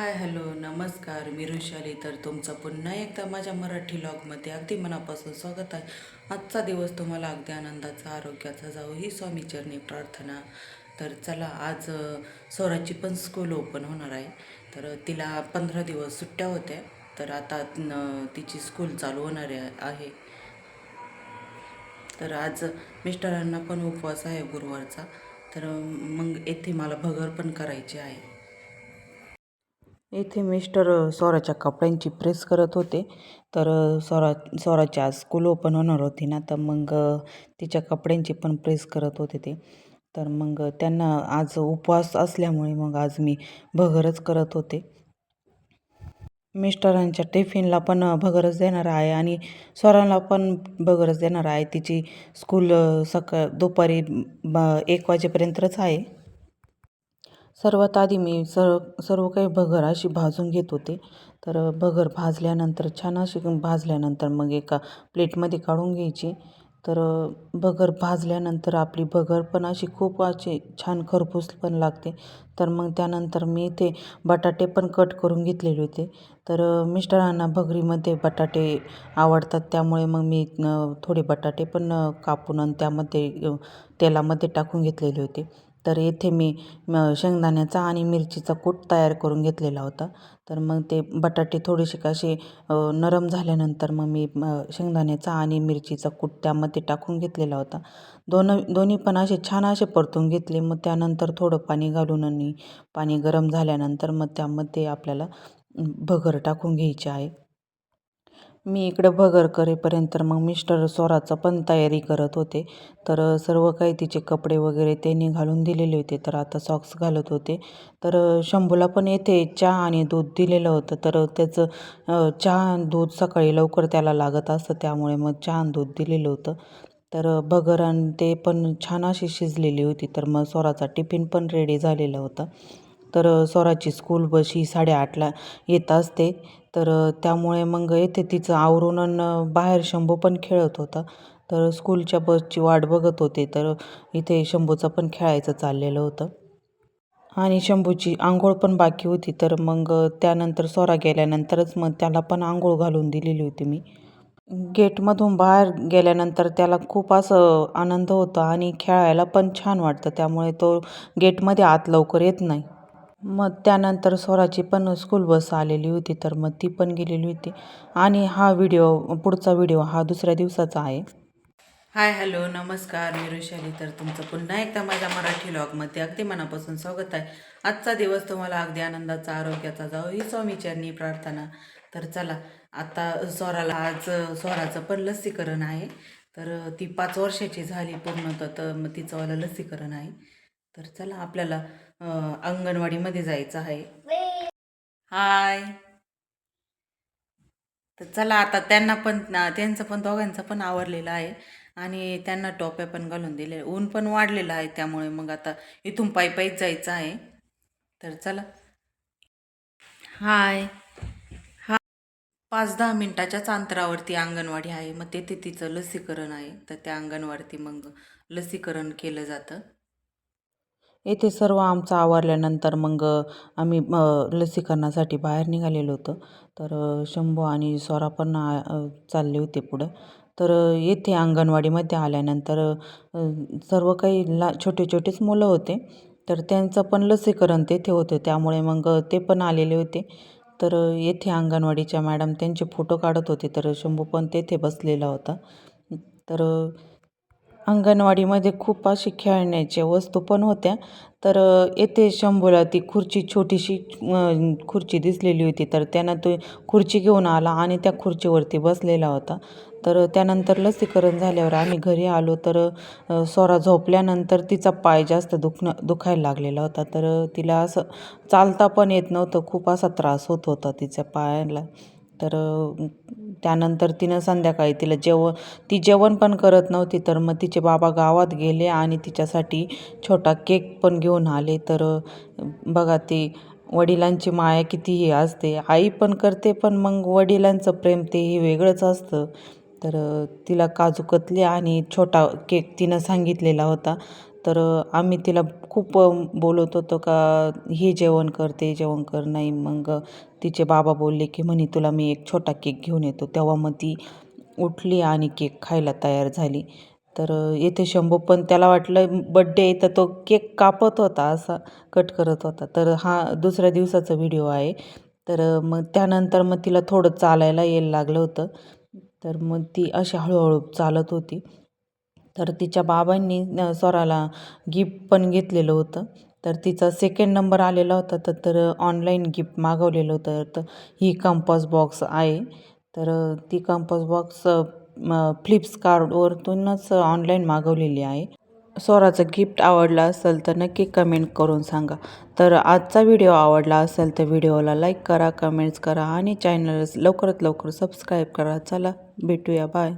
Hi hello नमस्कार. मी ऋषाली तर तुमचं पुन्हा एकदा माझ्या मराठी लॉगमध्ये अगदी मनापासून स्वागत आहे. आजचा दिवस तुम्हाला अगदी आनंदाचा आरोग्याचा जाऊ ही स्वामीचरणी प्रार्थना. तर चला आज स्वराची पण स्कूल ओपन होणार आहे. तर तिला पंधरा दिवस सुट्ट्या होत्या. तर आता न, तिची स्कूल चालू होणार आहे तर आज मिस्टरांना पण उपवास आहे गुरुवारचा. तर मग येथे मला भगर पण करायची आहे. येथे मिस्टर स्वराच्या कपड्यांची प्रेस करत होते. तर स्वरा स्वराची आज स्कूल ओपन होणार होती ना तर मग तिच्या कपड्यांची पण प्रेस करत होते ते. तर मग त्यांना आज उपवास असल्यामुळे मग आज मी भगरच करत होते. मिस्टरांच्या टिफिनला पण भगरच देणार आहे आणि स्वराला पण भगरच देणार आहे. तिची स्कूल सकाळ दुपारी ब एक वाजेपर्यंतच आहे. सर्वात आधी मी सर्व सर्व काही भगर अशी भाजून घेत होते. तर भगर भाजल्यानंतर छान अशी भाजल्यानंतर मग एका प्लेटमध्ये काढून घ्यायची. तर भगर भाजल्यानंतर आपली भगर पण अशी खूप अशी छान खरपूस पण लागते. तर मग त्यानंतर मी ते बटाटे पण कट करून घेतलेले होते. तर मिस्टरांना भगरीमध्ये बटाटे आवडतात त्यामुळे मग मी थोडे बटाटे पण कापून आणि त्यामध्ये तेलामध्ये टाकून घेतलेले होते. तर येथे मी म शेंगदाण्याचा आणि मिरचीचा कूट तयार करून घेतलेला होता. तर मग ते बटाटे थोडेसे कसे नरम झाल्यानंतर मग मी शेंगदाण्याचा आणि मिरचीचा कूट त्यामध्ये टाकून घेतलेला होता. दोन दोन्ही पण असे छान असे परतून घेतले. मग त्यानंतर थोडं पाणी घालून आणि पाणी गरम झाल्यानंतर मग त्यामध्ये आपल्याला भगर टाकून घ्यायची आहे. मी इकडं भगर करेपर्यंत मग मिस्टर स्वराचं पण तयारी करत होते. तर सर्व काही तिचे कपडे वगैरे त्यांनी घालून दिलेले होते. तर आता सॉक्स घालत होते. तर शंभूला पण येथे चहा आणि दूध दिलेलं होतं. तर त्याचं चहा दूध सकाळी लवकर त्याला लागत असतं. त्यामुळे मग चहा दूध दिलेलं होतं. तर भगर आणि ते पण छान अशी शिजलेली होती. तर मग स्वराचा टिफिन पण रेडी झालेला होता. तर स्वराची स्कूल बस ही साडेआठला येत असते. तर त्यामुळे मग येथे तिचं आवरून आणि बाहेर शंभू पण खेळत होता. तर स्कूलच्या बसची वाट बघत होते. तर इथे शंभूचं पण खेळायचं चाललेलं होतं. आणि शंभूची आंघोळ पण बाकी होती. तर मग त्यानंतर स्वरा गेल्यानंतरच मग त्याला पण आंघोळ घालून दिलेली होती मी. गेटमधून बाहेर गेल्यानंतर त्याला खूप असं आनंद होता आणि खेळायला पण छान वाटतं. त्यामुळे तो गेटमध्ये आत लवकर येत नाही. मग त्यानंतर स्वराची पण स्कूल बस आलेली होती तर मग ती पण गेलेली होती. आणि हा व्हिडिओ पुढचा व्हिडिओ हा दुसऱ्या दिवसाचा आहे. हाय हॅलो नमस्कार. मी ऋषाली तर तुमचं पुन्हा एकदा माझ्या मराठी लॉगमध्ये अगदी मनापासून स्वागत आहे. आजचा दिवस तुम्हाला अगदी आनंदाचा आरोग्याचा जाऊ ही स्वामीचरणी प्रार्थना. तर चला आता स्वराला आज स्वराचं पण लसीकरण आहे. तर ती पाच वर्षाची झाली पूर्ण तर मग तिचंवालं लसीकरण आहे. तर चला आपल्याला अंगणवाडीमध्ये जायचं आहे. हाय. तर चला आता त्यांना पण त्यांचं पण दोघांचं पण आवरलेलं आहे. आणि त्यांना टोप्या पण घालून दिले. ऊन पण वाढलेलं आहे त्यामुळे मग आता इथून पायी पायीच जायचं आहे. तर चला. हाय. हा. पाच दहा मिनिटाच्याच अंतरावरती अंगणवाडी आहे. मग तेथे तिचं लसीकरण आहे. तर त्या अंगणवाडीती मग लसीकरण केलं जातं. येथे सर्व आमचं आवरल्यानंतर मग आम्ही लसीकरणासाठी बाहेर निघालेलो होतो. तर शंभू आणि स्वरा पण चालले होते पुढं. तर येथे अंगणवाडीमध्ये आल्यानंतर सर्व काही ला छोटे छोटेच मुलं होते. तर त्यांचं पण लसीकरण तेथे होतं. त्यामुळे मग ते पण आलेले होते. तर येथे अंगणवाडीच्या मॅडम त्यांचे फोटो काढत होते. तर शंभू पण तेथे बसलेला होता. तर अंगणवाडीमध्ये खूप अशी खेळण्याच्या वस्तू पण होत्या. तर येथे शंभूला ती खुर्ची छोटीशी खुर्ची दिसलेली होती. तर त्यानं तो खुर्ची घेऊन आला आणि त्या खुर्चीवरती बसलेला होता. तर त्यानंतर लसीकरण झाल्यावर आम्ही घरी आलो. तर स्वरा झोपल्यानंतर तिचा पाय जास्त दुखणं दुखायला लागलेला होता. तर तिला असं चालता पण येत नव्हतं. खूप असा त्रास होत होता तिच्या पायाला. तर त्यानंतर तिनं संध्याकाळी तिला जेवण ती जेवण पण करत नव्हती तर मग तिचे बाबा गावात गेले आणि तिच्यासाठी छोटा केक पण घेऊन आले. तर बघा ती वडिलांची माया कितीही असते. आई पण करते पण मग वडिलांचं प्रेम ते वेगळंच असतं. तर तिला काजू कतली आणि छोटा केक तिनं सांगितलेला होता. तर आम्ही तिला खूप बोलत होतो का हे जेवण कर ते जेवण कर. नाही मग तिचे बाबा बोलले की म्हणे तुला मी एक छोटा केक घेऊन येतो. तेव्हा मग ती उठली आणि केक खायला तयार झाली. तर येथे शंभू पण त्याला वाटलं बड्डे तर तो केक कापत होता असा कट करत होता. तर हा दुसऱ्या दिवसाचा व्हिडिओ आहे. तर मग त्यानंतर मग तिला थोडं चालायला यायला लागलं होतं. तर मग ती अशी हळूहळू चालत होती. तर तिच्या बाबांनी स्वराला गिफ्ट पण घेतलेलं होतं. तर तिचा सेकंड नंबर आलेला होता तर तर ऑनलाईन गिफ्ट मागवलेलं होतं. तर ही कंपास बॉक्स आहे. तर ती कंपास बॉक्स फ्लिप्सकार्टवरतूनच ऑनलाईन मागवलेली आहे. स्वराचं गिफ्ट आवडलं असेल तर नक्की कमेंट करून सांगा. तर आजचा व्हिडिओ आवडला असेल तर व्हिडिओला लाईक करा कमेंट्स करा आणि चॅनल लवकरात लवकर सबस्क्राईब करा. चला भेटूया. बाय